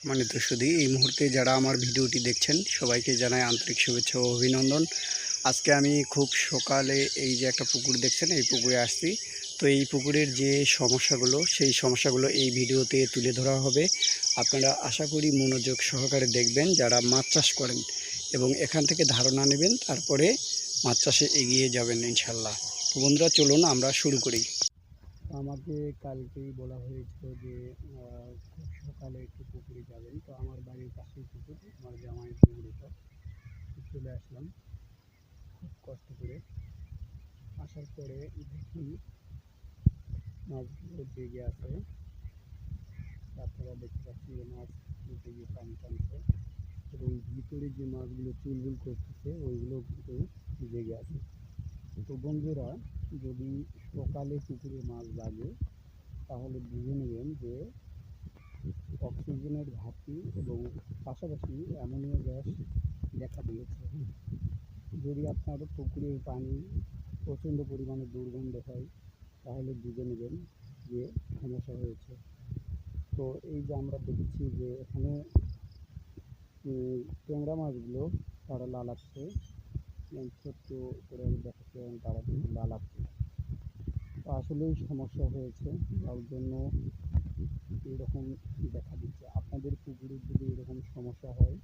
মানে শুধু এই মুহূর্তে যারা আমার ভিডিওটি দেখছেন, সবাইকে জানাই আন্তরিক শুভেচ্ছা ও অভিনন্দন। আজকে আমি খুব সকালে এই যে একটা পুকুর দেখছেন, এই পুকুরে আসছি। তো এই পুকুরের যে সমস্যাগুলো, সেই সমস্যাগুলো এই ভিডিওতে তুলে ধরা হবে। আপনারা আশা করি মনোযোগ সহকারে দেখবেন, যারা মাছ চাষ করেন এবং এখান থেকে ধারণা নেবেন, তারপরে মাছ চাষে এগিয়ে যাবেন ইনশাল্লাহ। তো বন্ধুরা, চলুন আমরা শুরু করি। আমাকে কালকেই বলা হয়েছিল যে খুব সকালে একটু পুকুরে যাবেন। তো আমার বাড়ির পাশেই পুকুর, আমার জামাই পুকুর তো চলে আসলাম খুব কষ্ট করে। আসার পরে দেখি মাছগুলো জেগে আছে। আপনারা দেখতে পাচ্ছি যে মাছ গিয়ে পানি টানছে এবং ভিতরে যে মাছগুলো চুলবুল করতেছে, ওইগুলো কিন্তু জেগে আছে। তো বন্ধুরা, যদি সকালে পুকুরে মাছ লাগে, তাহলে বুঝে নেবেন যে অক্সিজেনের ঘাটতি এবং পাশাপাশি অ্যামোনিয়া গ্যাস দেখা দিয়েছে। যদি আপনার পুকুরের পানি প্রচণ্ড পরিমাণে দুর্গন্ধ হয়, তাহলে বুঝে নেবেন যে সমস্যা হয়েছে। তো এই যে আমরা দেখেছি যে এখানে ট্যাংরা মাছগুলো তারা লালাচ্ছে। ছোট্ট করে দেখাচ্ছি এবং তারা লালাচ্ছে। আসলেই সমস্যা হয়েছে। যার জন্য এরকম দেখা দিচ্ছে। আপনাদের পুকুরে যদি এরকম সমস্যা হয়,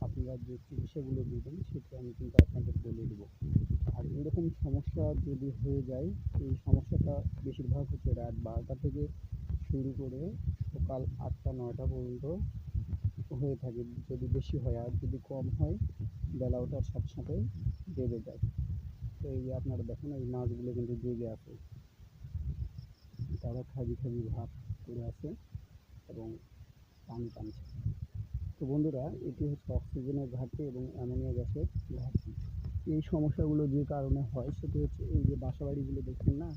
আপনারা যে চিকিৎসাগুলো দেবেন, সেটা আমি কিন্তু আপনাদের বলে দেবো। আর এরকম সমস্যা যদি হয়ে যায়, এই সমস্যাটা বেশিরভাগ হচ্ছে রাত বারোটা থেকে শুরু করে সকাল আটটা, নয়টা পর্যন্ত হয়ে থাকে। যদি বেশি হয় আর যদি কম হয়, বেলা ওঠার সাথে সাথে বেড়ে যায়। তো এই যে আপনারা দেখেন, এই মাছগুলো কিন্তু জেগে আছে। তারা খাবি খাবি ভাব করে আছে এবং পানি টানছে। তো বন্ধুরা, এটি হচ্ছে অক্সিজেনের ঘাটতি এবং অ্যামোনিয়া গ্যাসের ঘাটতি। এই সমস্যাগুলো যে কারণে হয় সেটি হচ্ছে এই যে বাসাবাড়িগুলো দেখছেন না?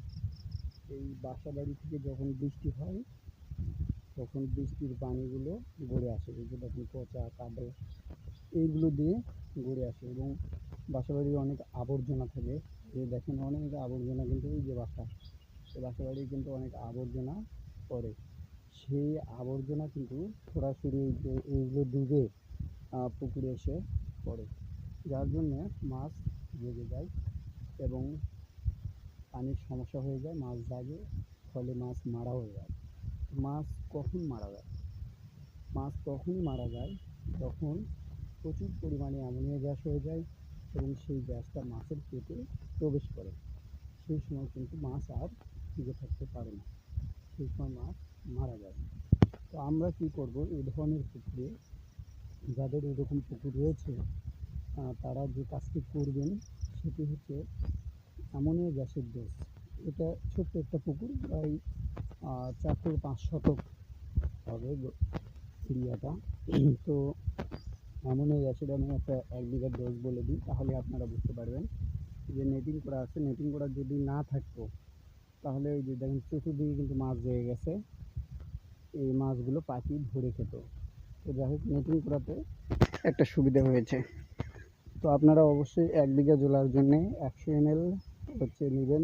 এই বাসাবাড়ি থেকে যখন বৃষ্টি হয়, তখন বৃষ্টির পানিগুলো গড়ে আসে। যে দেখুন, পচা, কাদো, এইগুলো দিয়ে গড়ে আসে এবং বাসাবাড়ির অনেক আবর্জনা থাকে। যে দেখেন, অনেক আবর্জনা কিন্তু এই যে বাসা এই বাসাবাড়ি কিন্তু অনেক আবর্জনা পড়ে। সেই আবর্জনা কিন্তু সরাসরি যে এইগুলো ডুবে পুকুরে এসে পড়ে। যার জন্য মাছ জেগে যায় এবং পানির সমস্যা হয়ে যায়, মাছ জাগে ফলে মাছ মারা হয়ে যায়। মাছ কখন মারা যায়? মাছ তখনই মারা যায় যখন প্রচুর পরিমাণে অ্যামোনিয়া গ্যাস হয়ে যায় এবং সেই গ্যাসটা মাছের পেটে প্রবেশ করে। সেই সময় কিন্তু মাছ আর টিকে থাকতে পারে না, সেই সময় মাছ মারা যায়। তো আমরা কী করব? এই ধরনের পুকুরে, যাদের এরকম পুকুর রয়েছে তারা যে কাজটি করবেন, সেটি হচ্ছে অ্যামোনিয়া গ্যাসের ডোজ। এটা ছোট্ট একটা পুকুর, প্রায় চার থেকে পাঁচ শতক হবে এরিয়াটা। তো অ্যামোনিয়া গ্যাসের আমি একটা এক বিঘার ডোজ বলে দিই, তাহলে আপনারা বুঝতে পারবেন যে নেটিং করা আছে। নেটিং করা যদি না থাকতো তাহলে ওই যে দেখেন চতুর্দিকে কিন্তু মাছ রয়ে গেছে। এই মাছগুলো পাখি ধরে খেত। তো যাই হোক নেটিং করাতে একটা সুবিধা হয়েছে। তো আপনারা অবশ্যই এক বিঘা জোলার জন্যে একশো এমএল হচ্ছে নেবেন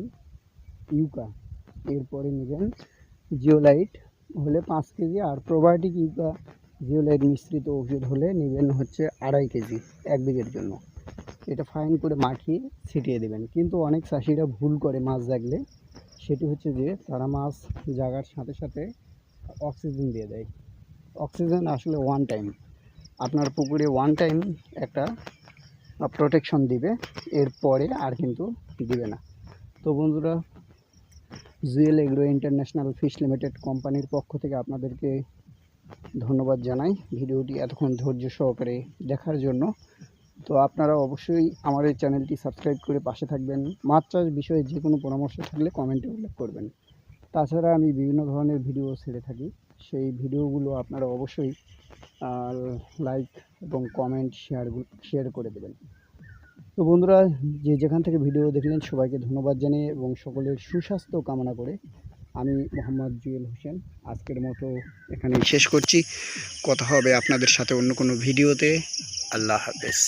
ইউকা। এরপরে নেবেন জিওলাইট। হলে পাঁচ কেজি আর প্রোবায়োটিক ইউকা জিওলাইট মিশ্রিত ওষুধ হলে নেবেন হচ্ছে আড়াই কেজি এক বিঘের জন্য। এটা ফাইন করে মাখিয়ে ছিটিয়ে দেবেন। কিন্তু অনেক চাষিরা ভুল করে মাছ জাগলে সেটি হচ্ছে যে তারা মাছ জাগার সাথে সাথে অক্সিজেন দিয়ে দেয়। অক্সিজেন আসলে ওয়ান টাইম আপনার পুকুরে ওয়ান টাইম একটা প্রোটেকশন দিবে, এরপরে আর কিন্তু দিবে না। তো বন্ধুরা, Jewel Agro International Fish Limited কোম্পানির পক্ষ থেকে আপনাদেরকে ধন্যবাদ জানাই। ভিডিওটি এতক্ষণ ধৈর্য সহকারে দেখার জন্য। তো আপনারা অবশ্যই আমার এই চ্যানেলটি সাবস্ক্রাইব করে পাশে থাকবেন। মাছ চাষ বিষয়ে যে কোনো পরামর্শ থাকলে কমেন্টে উল্লেখ করবেন। তাছাড়া আমি বিভিন্ন ধরনের ভিডিও ছেড়ে থাকি। সেই ভিডিওগুলো আপনারা অবশ্যই লাইক এবং কমেন্ট শেয়ার শেয়ার করে দেবেন। তো বন্ধুরা, যে যেখান থেকে ভিডিও দেখলেন, সবাইকে ধন্যবাদ জানিয়ে এবং সকলের সুস্বাস্থ্য কামনা করে আমি মোহাম্মদ জুয়েল হোসেন। আজকের মতো এখানেই শেষ করছি। কথা হবে আপনাদের সাথে অন্য কোনো ভিডিওতে আল্লাহ হাফেজ।